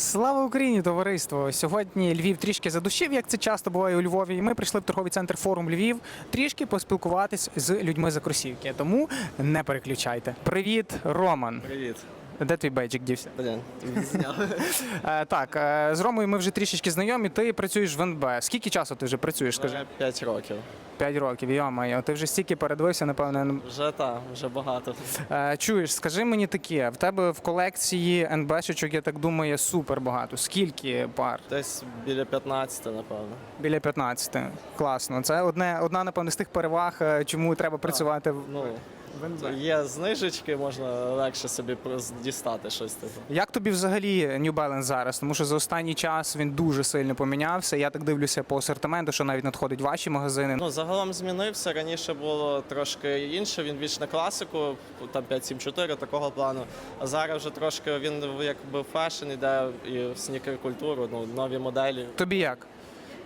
Слава Україні, товариство! Сьогодні Львів трішки задушив, як це часто буває у Львові. І ми прийшли в торговий центр Форум Львів трішки поспілкуватись з людьми за кросівки. Тому не переключайте. Привіт, Роман. Привіт. Де твій бейджик дівся? Блін, зняв. Е, так, е, з Ромою ми вже трішечки знайомі. Ти працюєш в НБ. Скільки часу ти вже працюєш? Скажи? Вже 5 років. П'ять років. Йо-моє, ти вже стільки передивився, напевно. Вже так, вже багато. Е, чуєш, скажи мені таке: в тебе в колекції НБшечок, я так думаю, супер багато. Скільки пар? Десь біля 15, напевно. Біля 15. Класно. Це одне, одна, напевно, з тих переваг, е, чому треба працювати в Ну, є знижечки, можна легше собі дістати щось типу. Як тобі взагалі New Balance зараз? Тому що за останній час він дуже сильно помінявся. Я так дивлюся по асортименту, що навіть надходить ваші магазини. Ну, загалом змінився. Раніше було трошки інше, він більш на класику, там 574 такого плану. А зараз вже трошки він якби фешн іде і в снікер культуру, ну, нові моделі. Тобі як?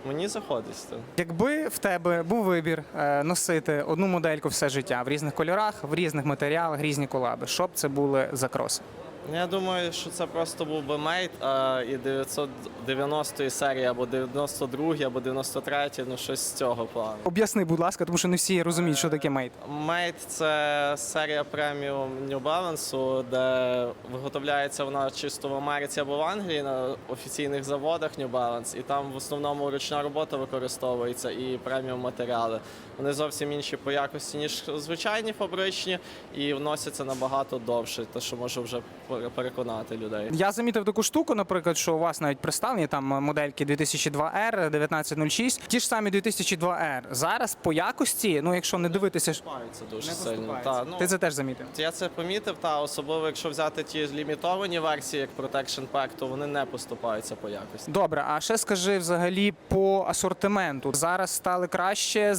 Мені заходить. це. Якби в тебе був вибір е, носити одну модельку все життя в різних кольорах, в різних матеріалах, різні колаби, що б це були за кроси? Ну, Я думаю, що це просто був би мейт, а і 990 серії, або 92 або 93 ну щось з цього плану. Об'ясни, будь ласка, тому що не всі розуміють, що таке мейт. Мейт це серія преміум New Balance, де виготовляється вона чисто в Америці або в Англії на офіційних заводах New Balance, і там в основному ручна робота використовується і преміум матеріали. Вони зовсім інші по якості, ніж звичайні фабричні, і вносяться набагато довше, те, що може вже пере- переконати людей. Я замітив таку штуку, наприклад, що у вас навіть представлені там модельки 2002R, 1906, ті ж самі 2002R. Зараз по якості, ну якщо не дивитися, Поступаються дуже не сильно. Та, ну, Ти це теж замітив. Я це помітив, та особливо, якщо взяти ті лімітовані версії, як Protection Pack, то вони не поступаються по якості. Добре, а ще скажи взагалі по асортименту. Зараз стали краще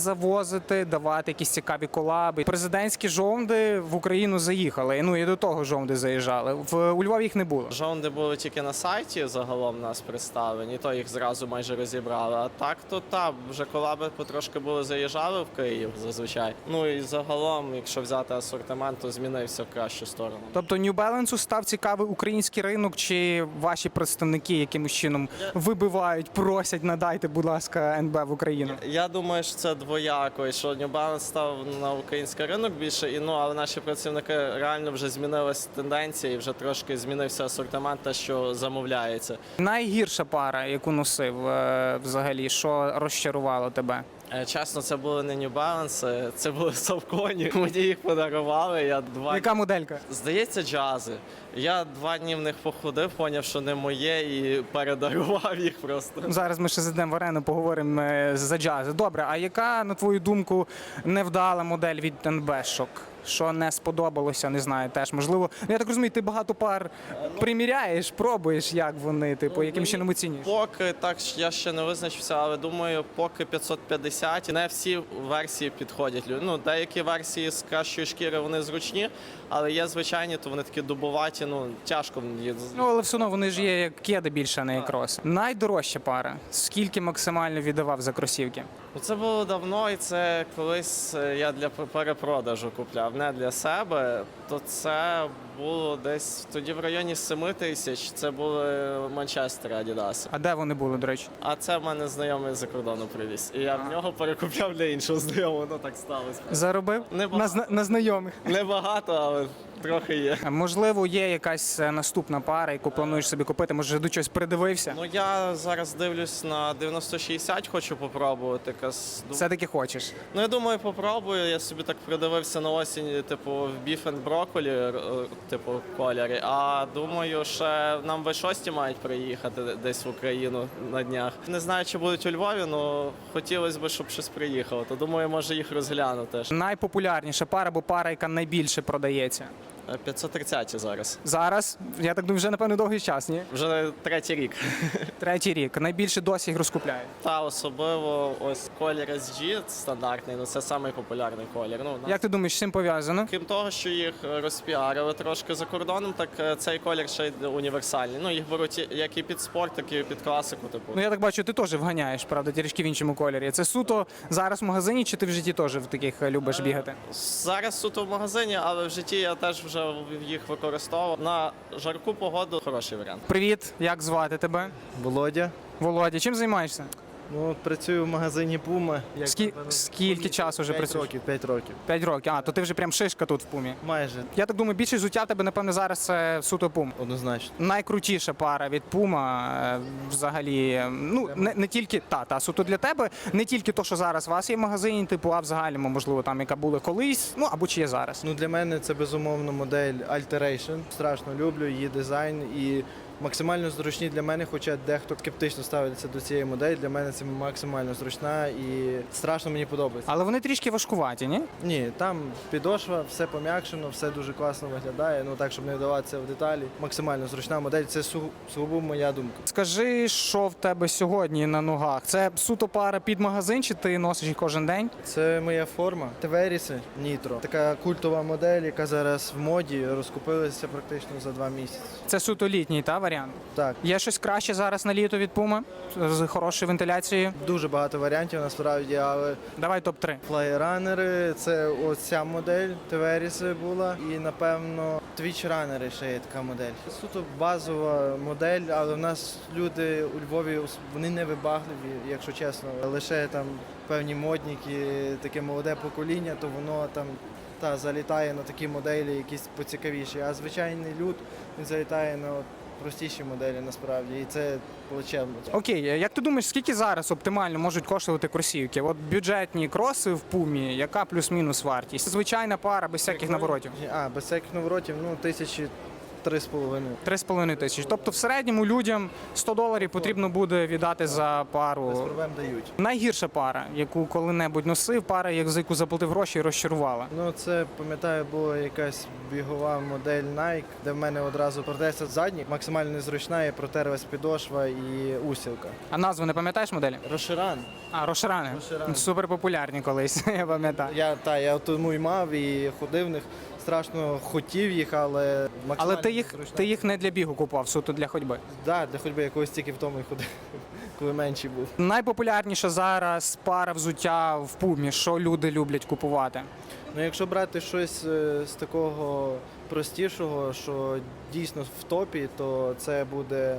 завозити, давати якісь цікаві колаби. Президентські жовнди в Україну заїхали. Ну і до того жовнди заїжджали. В у Львові їх не було. Жонди були тільки на сайті загалом нас представлені, то їх зразу майже розібрали. А так то та вже колаби потрошки були заїжджали в Київ зазвичай. Ну і загалом, якщо взяти асортимент, то змінився в кращу сторону. Тобто New Balance став цікавий український ринок, чи ваші представники якимось чином вибивають, просять надайте, будь ласка, НБ в Україну. Я думаю, що це двояко, і що New Balance став на український ринок більше, і ну але наші працівники реально вже змінилась тенденція, і вже трошки змінився асортимент, те, що замовляється. Найгірша пара, яку носив е, взагалі, що розчарувало тебе? Е, Чесно, це були не New Balance, е, це були совконі. Мені їх подарували. Я два Яка моделька? здається, джази. Я два дні в них походив, поняв, що не моє, і передарував їх просто. Зараз ми ще зайдемо в арену, поговоримо е, за джаз. Добре, а яка, на твою думку, невдала модель від НБшок? Що не сподобалося, не знаю, теж можливо. Ну, я так розумію, ти багато пар приміряєш, пробуєш, як вони, типу, яким мені чином оцінюєш. Поки так я ще не визначився, але думаю, поки 550. Не всі версії підходять. Ну, деякі версії з кращої шкіри вони зручні, але є звичайні, то вони такі ну тяжко. Ну, але все одно вони ж є як кеди більше, а не як крос. Найдорожча пара. Скільки максимально віддавав за кросівки? Ну, Це було давно, і це колись е, я для перепродажу купляв, не для себе. То це було десь тоді в районі 7 тисяч. Це були Манчестер Адідас. А де вони були, до речі? А це в мене знайомий за кордону привіз. І я в нього перекупляв для іншого знайомого. Ну так сталося. Заробив? Небагато. На, на знайомих. Небагато, але трохи є. Можливо, є якась е, наступна пара, яку плануєш собі купити. Може, до чогось придивився? Ну я зараз дивлюсь на 9060, хочу попробувати. Дум- Все-таки хочеш. Ну я думаю, попробую. Я собі так придивився на осінь, типу, в Beef and Broccoli, е, типу, кольорі. А думаю, ще нам в 6 мають приїхати десь в Україну на днях. Не знаю, чи будуть у Львові, але хотілося б, щоб щось приїхало. То думаю, може їх розгляну теж. Найпопулярніша пара, або пара, яка найбільше продається. Е, 530 зараз. Зараз, я так думаю, вже напевно довгий час, ні? Вже третій рік. Третій рік. Найбільше досі їх розкупляють. Та особливо ось колір SG стандартний, ну це самий популярний колір. Ну, на- Як ти думаєш, з чим пов'язано? Крім того, що їх е, розпіарили трошки за кордоном, так е, цей колір ще й універсальний. Ну їх беруть і- як і під спорт, так і під класику. Типу Ну я так бачу, ти теж вганяєш, правда, трішки в іншому кольорі. Це суто зараз в магазині, чи ти в житті теж в таких е, любиш бігати? зараз суто в магазині, але в житті я теж вже вже їх використовував. На жарку погоду хороший варіант. Привіт, як звати тебе? Володя. Володя, чим займаєшся? Ну, працюю в магазині Puma. Як Скі- напевно, скільки часу вже П'ять працюєш? років, 5 років. П'ять років. А, то ти вже прям шишка тут в пумі. Майже Я так думаю, більшість взуття в тебе, напевно, зараз це суто пум. однозначно. Найкрутіша пара від Puma е, взагалі. е, Ну не, не тільки та, та суто для тебе, не тільки то, що зараз у вас є в магазині, типу, а в загальному, можливо, там яка була колись, ну або чи є зараз. Ну, для мене це безумовно модель Alteration. Страшно люблю її дизайн і максимально зручні для мене, хоча дехто скептично ставиться до цієї моделі. Для мене це максимально зручна і страшно мені подобається. Але вони трішки важкуваті, ні? Ні, там підошва, все пом'якшено, все дуже класно виглядає. Ну так, щоб не вдаватися в деталі. Максимально зручна модель. Це су- сугубо моя думка. Скажи, що в тебе сьогодні на ногах? Це суто пара під магазин, чи ти носиш їх кожен день? Це моя форма. Теверіси Нітро. Така культова модель, яка зараз в моді, розкупилася практично за два місяці. Це суто літній та варіант. Так, Є щось краще зараз на літо від Puma з хорошою вентиляцією. дуже багато варіантів насправді, але Давай топ 3 флайранери це оця модель Теверіси була. І напевно твіч-ранери ще є така модель. Суто базова модель, але в нас люди у Львові вони не вибагливі, якщо чесно. Лише там певні модніки, таке молоде покоління, то воно там. Та залітає на такі моделі, якісь поцікавіші. А звичайний люд він залітає на от простіші моделі насправді, і це плачевно. Окей, як ти думаєш, скільки зараз оптимально можуть коштувати кросівки? От бюджетні кроси в пумі, яка плюс-мінус вартість? Звичайна пара без всяких наворотів. А, без всяких наворотів, ну тисячі три з половиною. 3,5 тисячі. Тобто в середньому людям 100 доларів потрібно буде віддати за Без пару. проблем дають. Найгірша пара, яку коли-небудь носив, пара, як за яку заплатив гроші і розчарувала. Ну це пам'ятаю, була якась бігова модель Nike, де в мене одразу протест задній, максимально незручна, і протерлась підошва і усілка. А назву не пам'ятаєш моделі? Роширан. А, Рошрани. Роширани. Супер популярні колись, я пам'ятаю. Я та я тому і мав і ходив в них. Страшно хотів їх, але максимально Але ти їх, ти їх не для бігу купував, суто для ходьби. Да, для ходьби якогось тільки в тому і ходив, коли менший був. Найпопулярніша зараз пара взуття в пумі, що люди люблять купувати. Ну, якщо брати щось е, з такого простішого, що дійсно в топі, то це буде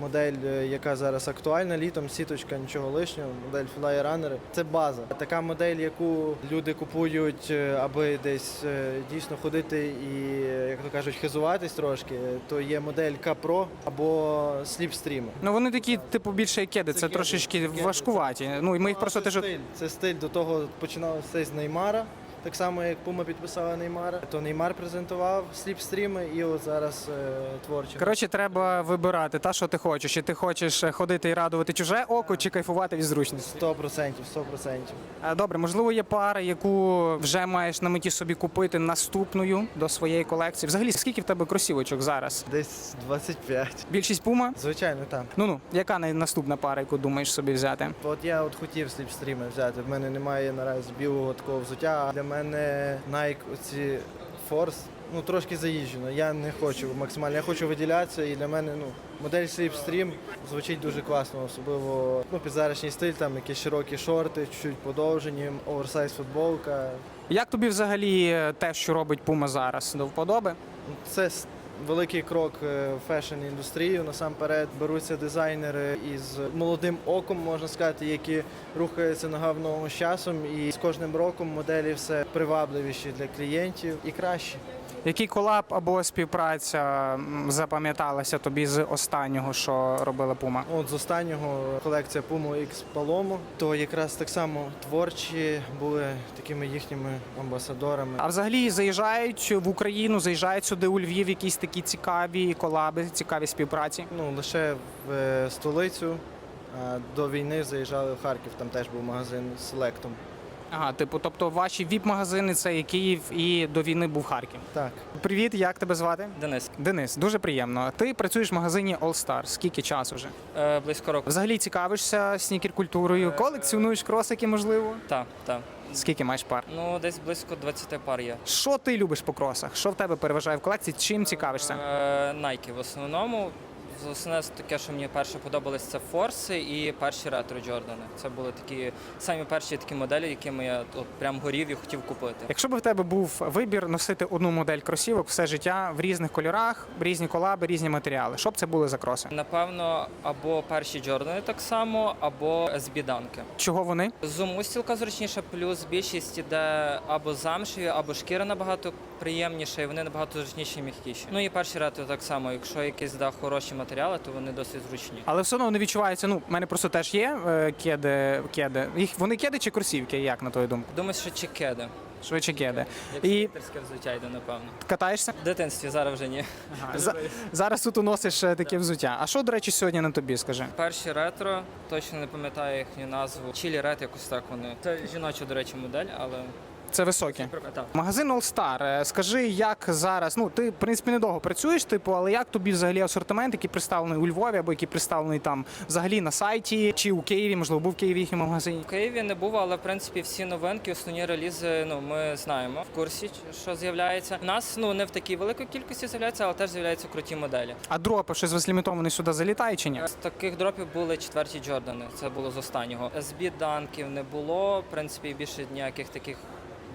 модель, е, яка зараз актуальна літом, сіточка, нічого лишнього, модель Flyrunner. Це база. Така модель, яку люди купують, е, аби десь е, дійсно ходити і, як то кажуть, хизуватись трошки, то є модель K-Pro або Slipstream. Ну вони такі, типу, більше як кеди, Це це кеди, трошечки кеди, важкуваті. Ну і ми їх Ну, просто це теж. стиль. Це стиль до того починав все з Неймара. Так само, як Пума підписала Неймара, то Неймар презентував сліпстріми і от зараз е, творчі. Коротше, треба вибирати та, що ти хочеш. Чи ти хочеш ходити і радувати чуже око, чи кайфувати від зручності. 100%, 100%. Добре, можливо, є пара, яку вже маєш на меті собі купити наступною до своєї колекції. Взагалі, скільки в тебе кросівочок зараз? Десь 25. Більшість пума? Звичайно, так. Ну ну, яка наступна пара, яку думаєш собі взяти? От я от хотів сліпстріми взяти. В мене немає наразі білого такого взуття. Для мене Nike оці Force, ну трошки заїжджено. Я не хочу максимально, я хочу виділятися, і для мене ну, модель Slipstream звучить дуже класно, особливо ну, під зарашній стиль, там якісь широкі шорти, чуть подовжені, оверсайз футболка. Як тобі взагалі е, те, що робить Puma зараз? До вподоби? Це великий крок е, в фешн-індустрію. Насамперед беруться дизайнери із молодим оком, можна сказати, які рухаються ногу з часом. І з кожним роком моделі все привабливіші для клієнтів і кращі. Який колаб або співпраця запам'яталася тобі з останнього, що робила Puma? От з останнього колекція Puma X Palomo, то якраз так само творчі були такими їхніми амбасадорами. А взагалі заїжджають в Україну, заїжджають сюди у Львів якісь такі цікаві колаби, цікаві співпраці. Ну лише в е, столицю. До війни заїжджали в Харків, там теж був магазин з селектом. Ага, типу, тобто ваші віп-магазини це і Київ і до війни був Харків. Так. Привіт, як тебе звати? Денис, Денис, дуже приємно. Ти працюєш в магазині All Star. Скільки часу вже? е, близько року. Взагалі цікавишся снікер-культурою, колекціонуєш кросики, можливо? Так, так. Скільки маєш пар? Ну, десь близько 20 пар є. Що ти любиш по кросах? Що в тебе переважає в колекції? Чим цікавишся? Е, Nike в основному. Основне таке, що мені перше подобалось, це форси і перші ретро Джордани. Це були такі самі перші такі моделі, якими я от прям горів і хотів купити. Якщо б в тебе був вибір носити одну модель кросівок все життя в різних кольорах, різні колаби, різні матеріали, що б це були за кроси? Напевно, або перші Джордани так само, або SB данки. Чого вони? Зум устілка зручніша, плюс більшість іде або замшеві, або шкіра набагато приємніша, і вони набагато зручніші і м'якіші. Ну і перші ретро так само. Якщо якісь да, хороші матеріали, то вони досить зручні. Але все одно вони відчуваються. Ну, в мене просто теж є е, кеди. кеди. Їх вони кеди чи кросівки? Як на твою думку? Думаю, що чекеди. Швидше кеди. Як І- скейтерське взуття йде, напевно. Катаєшся? В дитинстві зараз вже ні. За- зараз тут носиш е, таке взуття. А що, до речі, сьогодні на тобі? Скажи? Перші ретро, точно не пам'ятаю їхню назву. Чілі рет, якось так вони. Це жіноча, до речі, модель, але Це високі. Магазин All Star. е, Скажи, як зараз? Ну ти в принципі недовго працюєш, типу, але як тобі взагалі асортимент, який представлений у Львові або який представлений там взагалі на сайті чи у Києві? Можливо, був в Києві їхньому магазині? В Києві не був, але в принципі всі новинки, основні релізи, ну ми знаємо в курсі, що з'являється. У нас ну не в такій великій кількості з'являється, але теж з'являються круті моделі. А дроп щось безлімітований сюди залітає чи ні? З таких дропів були четверті Джордани. Це було з останнього. SB данків не було. В принципі, більше ніяких таких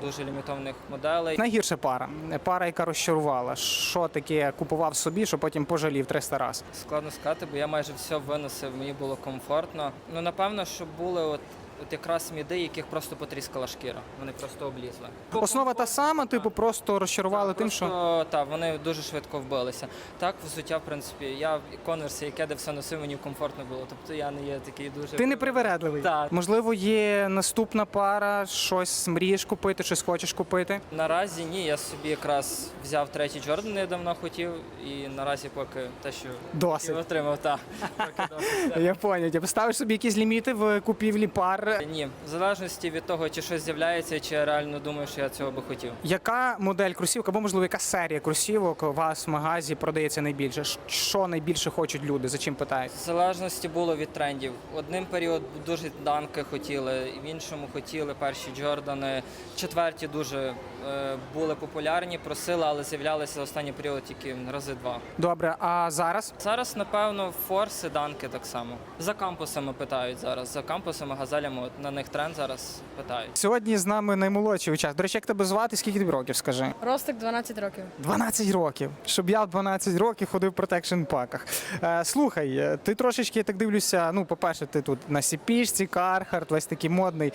дуже лімітованих моделей. Найгірша пара. Пара, яка розчарувала. Що таке купував собі, що потім пожалів 300 разів. Складно сказати, бо я майже все виносив, мені було комфортно. Ну напевно, що були от. От якраз міди, яких просто потріскала шкіра. Вони просто облізли. Основа та сама, типу, просто розчарували тим, що Просто, так, вони дуже швидко вбилися. Так, взуття, в принципі, я конверсі, яке де все носив, мені комфортно було. Тобто я не є такий дуже. ти не привередливий. Так. Можливо, є наступна пара, щось мрієш купити, щось хочеш купити. Наразі ні, я собі якраз взяв третій Джордан, я давно хотів, і наразі поки те, що Досить. отримав, так. Поки досить, так. Я поняв. Ти поставиш собі якісь ліміти в купівлі пар. Ні, в залежності від того, чи щось з'являється, чи я реально думаю, що я цього би хотів. Яка модель кросівок або можливо яка серія кросівок у вас в магазі продається найбільше? Що найбільше хочуть люди? За чим питають? В залежності було від трендів. Одним період дуже данки хотіли, в іншому хотіли перші Джордани. Четверті дуже е, були популярні, просили, але з'являлися за останній період тільки рази два. Добре, а зараз Зараз, напевно, форси, данки так само. За кампусами питають зараз. За кампусами, газелями, от на них тренд зараз питають. сьогодні з нами наймолодший учасник. До речі, як тебе звати? Скільки тобі років? Скажи? Ростик 12 років. 12 років. Щоб я в 12 років ходив в протекшн паках. Е, слухай, е, ти трошечки я так дивлюся. Ну, по-перше, ти тут на сіпішці, Кархарт, весь такий модний.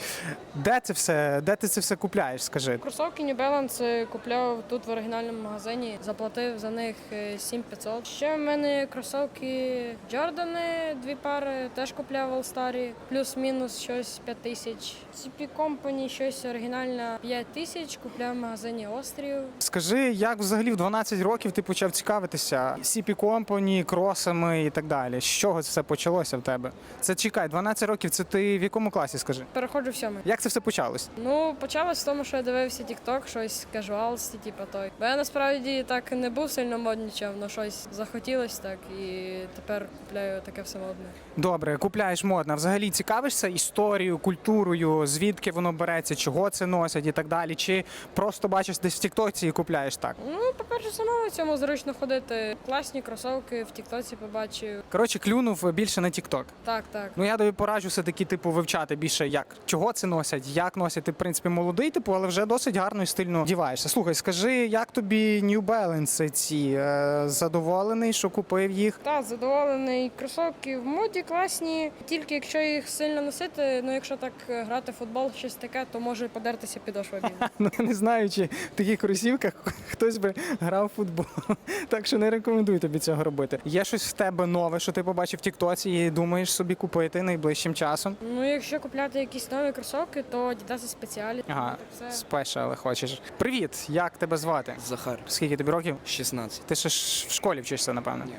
Де це все? Де ти це все купляєш? Скажи. Кросовки New Balance купляв тут в оригінальному магазині, заплатив за них е, 7500. Ще в мене кросовки Джордани, дві пари, теж купляв в All-Star, плюс-мінус щось 5000. CP Company щось оригінальне 5000, купляв в магазині Острів. Скажи, як взагалі в 12 років ти почав цікавитися CP Company, кросами і так далі? З чого це все почалося в тебе? Це чекай, 12 років. Це ти в якому класі? Скажи? Переходжу в сьомий. Як це все почалось? Ну, почалось з тому, що я дивився TikTok, щось кажуалсті, типу той. Бо я насправді так не був сильно моднічав, але щось захотілось так, і тепер купляю таке все модне. Добре, купляєш модно. Взагалі цікавишся історією, культурою, звідки воно береться, чого це носять і так далі. Чи просто бачиш десь в Тіктоці і купляєш так? Ну, по-перше, самому в цьому зручно ходити. Класні кросовки в Тіктоці побачив. Коротше, клюнув більше на Тікток. Так, так. Ну я тобі пораджу все таки, типу, вивчати більше, як чого це носять, як носять. Ти, в принципі, молодий, типу, але вже досить гарно і стильно діваєшся. Слухай, скажи, як тобі New Balance ці е, задоволений, що купив їх? Та задоволений. Кросовки в моді класні. Тільки якщо їх сильно носити, ну якщо так е, грати в футбол, щось таке, то може подертися підошва бігу. Ну я не знаю, чи в таких кросівках хтось би грав в футбол. Так що не рекомендую тобі цього робити. Є щось в тебе нове, що ти побачив в Тіктоці і думаєш собі купити найближчим часом. Ну, якщо купляти якісь нові кросовки, то Adidas спеціалі. Ага, все. спешали хочеш. Привіт, як тебе звати? Захар, Скільки тобі років? 16. Ти ще ж в школі вчишся, напевно? Ні.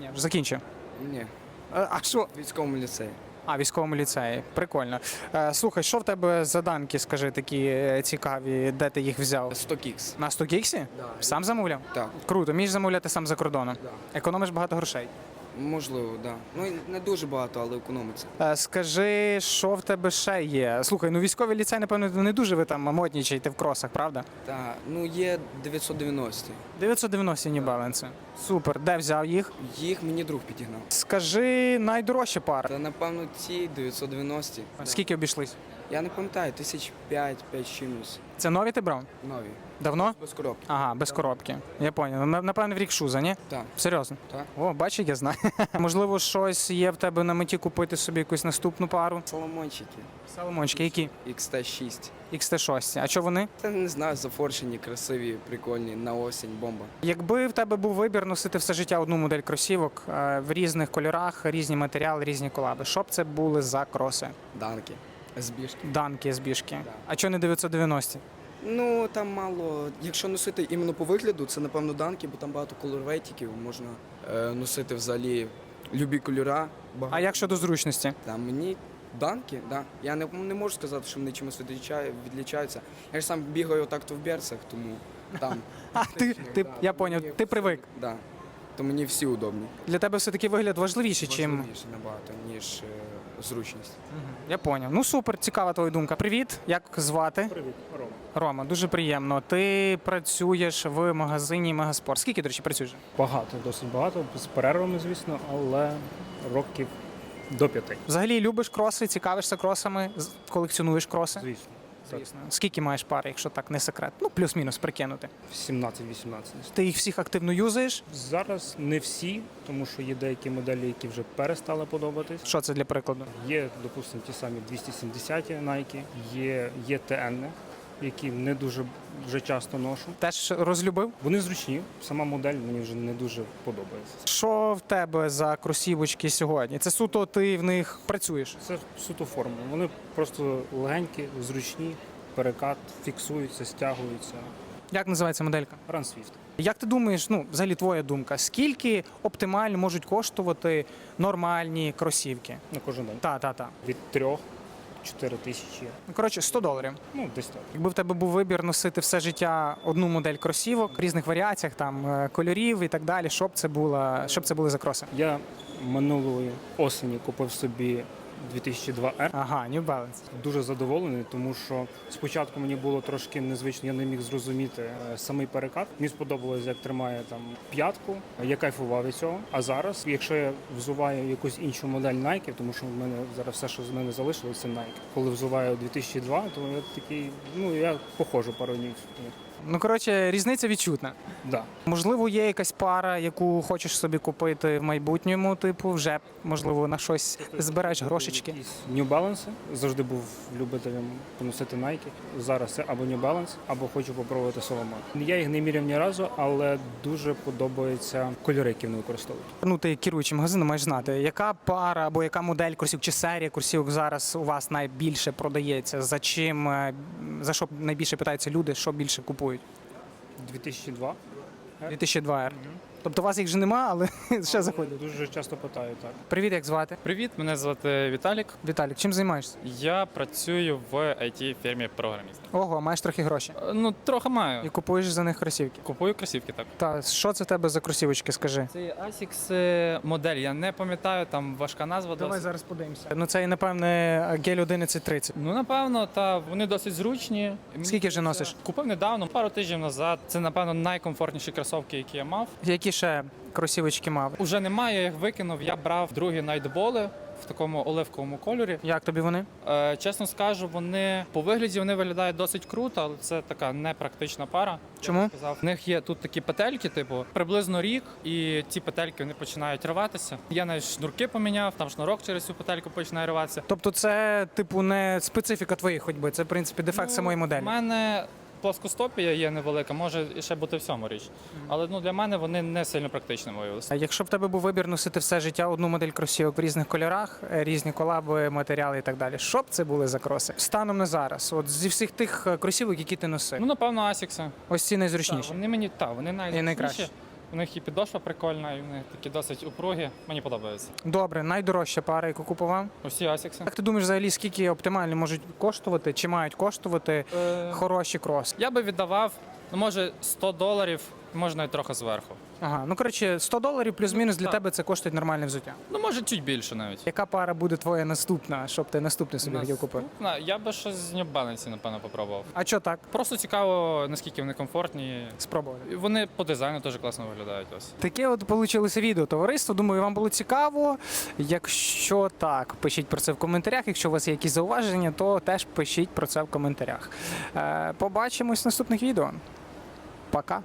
Ні, вже закінчив. Ні, А а що? в військовому ліцеї. А, військовому ліцеї. Прикольно. Е, слухай, що в тебе за данки, скажи, такі е, цікаві, де ти їх взяв? 100 кікс. На 100 кіксі? Да. Сам замовляв? Так, Круто, між замовляти сам за кордоном. Да. Економиш багато грошей. Можливо, так. Да. Ну не дуже багато, але економиться. Е, Скажи, що в тебе ще є? Слухай, ну військовий ліцей, напевно, не дуже ви там моднічаєте в кросах, правда? Та, ну є 990. 990 New Balance. Супер. Де взяв їх? Їх мені друг підігнав. Скажи найдорожча пара. Та напевно ці 990. Скільки обійшлись? Я не пам'ятаю, тисяч п'ять, п'ять чимось. Це нові ти брав? Нові. Давно? Без коробки. Ага, без коробки. Я поняв. На- Напевно, в рік шуза, ні? Так. Серйозно? Так. О, бачиш, я знаю. Можливо, щось є в тебе на меті купити собі якусь наступну пару. Соломончики. Саломончики, які? XT6. XT6. А що вони? Та не знаю, зафоршені, красиві, прикольні, на осінь, бомба. Якби в тебе був вибір носити все життя одну модель кросівок е, в різних кольорах, різні матеріали, різні колаби, що б це були за кроси? Данки. Збіжки. Данки, збіжки. Да. А чого не 990? Ну там мало. Якщо носити іменно по вигляду, це напевно данки, бо там багато колорветиків, можна е, носити взагалі любі кольора. Багато. А як щодо зручності? Та мені данки, да. Я не, не можу сказати, що вони чимось відлічаю- відлічаються. Я ж сам бігаю так то в берцях, тому там. А, ти, ти, я поняв, ти привик. Да. То мені всі удобні. Для тебе все-таки вигляд важливіший, чим. Важливіше набагато, ніж е, зручність. Я поняв. Ну супер, цікава твоя думка. Привіт, як звати? Привіт, Рома. Рома, дуже приємно. Ти працюєш в магазині Мегаспорт. Скільки, до речі, працюєш? Багато, досить багато, з перервами, звісно, але років до п'яти, Взагалі любиш кроси, цікавишся кросами, з- колекціонуєш кроси? звісно. Звісно. Скільки маєш пар, якщо так не секрет? Ну, плюс-мінус прикинути. 17-18. Ти їх всіх активно юзаєш? Зараз не всі, тому що є деякі моделі, які вже перестали подобатись. Що це для прикладу? Є, допустимо, ті самі 270 Nike, є ЄТН, які не дуже вже часто ношу. Теж розлюбив? Вони зручні, сама модель мені вже не дуже подобається. Що в тебе за кросівочки сьогодні? Це суто ти в них працюєш? Це суто форма. Вони просто легенькі, зручні, перекат, фіксуються, стягуються. Як називається моделька? Run Swift. Як ти думаєш, ну, взагалі твоя думка, скільки оптимально можуть коштувати нормальні кросівки? на кожен день. Та, та, та. Від 3 4 тисячі. Ну, коротше, 100 доларів. Ну, десь так. Якби в тебе був вибір носити все життя одну модель кросівок в різних варіаціях, там е, кольорів і так далі, щоб це було, щоб це були за кроси? Я минулої осені купив собі 2002 R. Ага, New Balance. Дуже задоволений, тому що спочатку мені було трошки незвично, я не міг зрозуміти е, самий перекат. Мені сподобалось, як тримає там п'ятку. Я кайфував від цього. А зараз, якщо я взуваю якусь іншу модель Nike, тому що в мене зараз все, що з мене залишилося, це Nike. Коли взуваю 2002, то я такий, ну я похожу пару днів. Ну, коротше, різниця відчутна. Да. Можливо, є якась пара, яку хочеш собі купити в майбутньому, типу, вже можливо на щось збираєш грошечки. New Balance. Завжди був любителем поносити Nike. Зараз це або New Balance, або хочу попробувати Solomon. Я їх не міряв ні разу, але дуже подобаються кольори, які вони використовують. Ну, ти керуючий магазином маєш знати, яка пара або яка модель курсів чи серія курсів зараз у вас найбільше продається? За чим е, за що найбільше питаються люди, що більше купують? 2002. 2002 R. Тобто у вас їх вже нема, але ще заходять. Дуже часто питаю так. Привіт, як звати? Привіт, мене звати Віталік. Віталік, чим займаєшся? Я працюю в it фірмі програміст. Ого, маєш трохи грошей. Е, Ну, трохи маю. І купуєш за них кросівки. Купую кросівки так. Та що це в тебе за кросівочки, скажи? Це Asics е, модель, я не пам'ятаю, там важка назва досить. зараз подивимося. Ну це напевне гель 1130. Ну, напевно, та вони досить зручні. Мені Скільки вже носиш? Купив недавно, пару тижнів назад. Це, напевно, найкомфортніші кросівки, які я мав. Які ще кросівочки мав? Уже немає, я їх викинув. Я брав другі найтболи в такому оливковому кольорі. Як тобі вони? Е, чесно скажу, вони по вигляді вони виглядають досить круто, але це така непрактична пара. Чому? Я б сказав. В них є тут такі петельки, типу, приблизно рік, і ці петельки вони починають рватися. Я навіть шнурки поміняв, там шнурок через цю петельку починає рватися. Тобто, це типу не специфіка твоєї ходьби, це в принципі дефект Ну, самої моделі. У мене плоскостопія є невелика, може ще бути в цьому річ. Але ну для мене вони не сильно практичними виявилися. А Якщо в тебе був вибір носити все життя одну модель кросівок в різних кольорах, е, різні колаби, матеріали і так далі, що б це були за кроси? Станом на зараз, от зі всіх тих е, кросівок, які ти носив, Ну напевно, асікси. ось ці Так, найзручніші. вони мені так, вони найзручніші. У них і підошва прикольна, і вони такі досить упругі. Мені подобається. Добре, найдорожча пара, яку купував. Усі асікси. Як ти думаєш, взагалі, скільки оптимально можуть коштувати, чи мають коштувати Е, хороші кроси? Я би віддавав, ну може 100 доларів, можна і трохи зверху. Ага, ну коротше, 100 доларів плюс-мінус для так. тебе це коштує нормальне взуття. Ну, може, чуть більше навіть. Яка пара буде твоя наступна, щоб ти наступне собі хотів купити? Наступна, Я би щось з Balance, напевно, попробував. А що так? Просто цікаво, наскільки вони комфортні. Спробувати. І Вони по дизайну дуже класно виглядають. Ось. Таке от вийшло відео товариство. Думаю, вам було цікаво. Якщо так, пишіть про це в коментарях. Якщо у вас є якісь зауваження, то теж пишіть про це в коментарях. Е, побачимось в наступних відео. Пока.